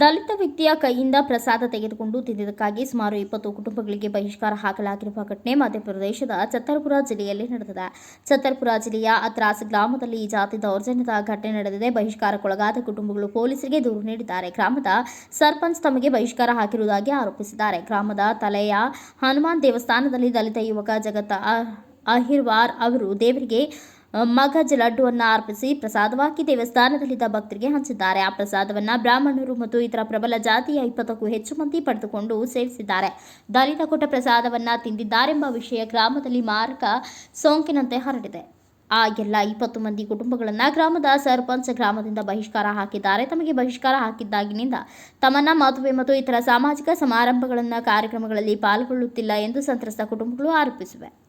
ವ್ಯಕ್ತಿಯ ಕೈಯಿಂದ ಪ್ರಸಾದ ತೆಗೆದುಕೊಂಡು ತಿಂದಿದ್ದಕ್ಕಾಗಿ ಸುಮಾರು ಇಪ್ಪತ್ತು ಕುಟುಂಬಗಳಿಗೆ ಬಹಿಷ್ಕಾರ ಹಾಕಲಾಗಿರುವ ಘಟನೆ ಮಧ್ಯಪ್ರದೇಶದ ಛತ್ತರ್ಪುರ ಜಿಲ್ಲೆಯಲ್ಲಿ ನಡೆದಿದೆ. ಛತ್ತರ್ಪುರ ಜಿಲ್ಲೆಯ ಅತ್ರಾಸ್ ಗ್ರಾಮದಲ್ಲಿ ಈ ಜಾತಿ ದೌರ್ಜನ್ಯದ ಘಟನೆ ನಡೆದಿದೆ. ಬಹಿಷ್ಕಾರಕ್ಕೊಳಗಾದ ಕುಟುಂಬಗಳು ಪೊಲೀಸರಿಗೆ ದೂರು ನೀಡಿದ್ದಾರೆ. ಗ್ರಾಮದ ಸರ್ಪಂಚ್ ತಮಗೆ ಬಹಿಷ್ಕಾರ ಹಾಕಿರುವುದಾಗಿ ಆರೋಪಿಸಿದ್ದಾರೆ. ಗ್ರಾಮದ ತಲೆಯ ಹನುಮಾನ್ ದೇವಸ್ಥಾನದಲ್ಲಿ ದಲಿತ ಯುವಕ ಜಗತ್ತ ಅ- ಅಹಿರ್ವಾರ್ ಅವರು ದೇವರಿಗೆ ಮಗಜ ಲಡ್ಡುವನ್ನು ಅರ್ಪಿಸಿ ಪ್ರಸಾದವಾಗಿ ದೇವಸ್ಥಾನದಲ್ಲಿದ್ದ ಭಕ್ತರಿಗೆ ಹಂಚಿದ್ದಾರೆ. ಆ ಪ್ರಸಾದವನ್ನು ಬ್ರಾಹ್ಮಣರು ಮತ್ತು ಇತರ ಪ್ರಬಲ ಜಾತಿಯ ಇಪ್ಪತ್ತಕ್ಕೂ ಹೆಚ್ಚು ಮಂದಿ ಪಡೆದುಕೊಂಡು ಸೇವಿಸಿದ್ದಾರೆ. ದಲಿತ ಕೊಟ್ಟ ಪ್ರಸಾದವನ್ನು ತಿಂದಿದ್ದಾರೆಂಬ ವಿಷಯ ಗ್ರಾಮದಲ್ಲಿ ಮಾರಕ ಸೋಂಕಿನಂತೆ ಹರಡಿದೆ. ಆ ಎಲ್ಲ ಇಪ್ಪತ್ತು ಮಂದಿ ಕುಟುಂಬಗಳನ್ನು ಗ್ರಾಮದ ಸರ್ಪಂಚ್ ಗ್ರಾಮದಿಂದ ಬಹಿಷ್ಕಾರ ಹಾಕಿದ್ದಾರೆ. ತಮಗೆ ಬಹಿಷ್ಕಾರ ಹಾಕಿದ್ದಾಗಿನಿಂದ ತಮ್ಮನ್ನ ಮದುವೆ ಮತ್ತು ಇತರ ಸಾಮಾಜಿಕ ಸಮಾರಂಭಗಳನ್ನು ಕಾರ್ಯಕ್ರಮಗಳಲ್ಲಿ ಪಾಲ್ಗೊಳ್ಳುತ್ತಿಲ್ಲ ಎಂದು ಸಂತ್ರಸ್ತ ಕುಟುಂಬಗಳು ಆರೋಪಿಸಿವೆ.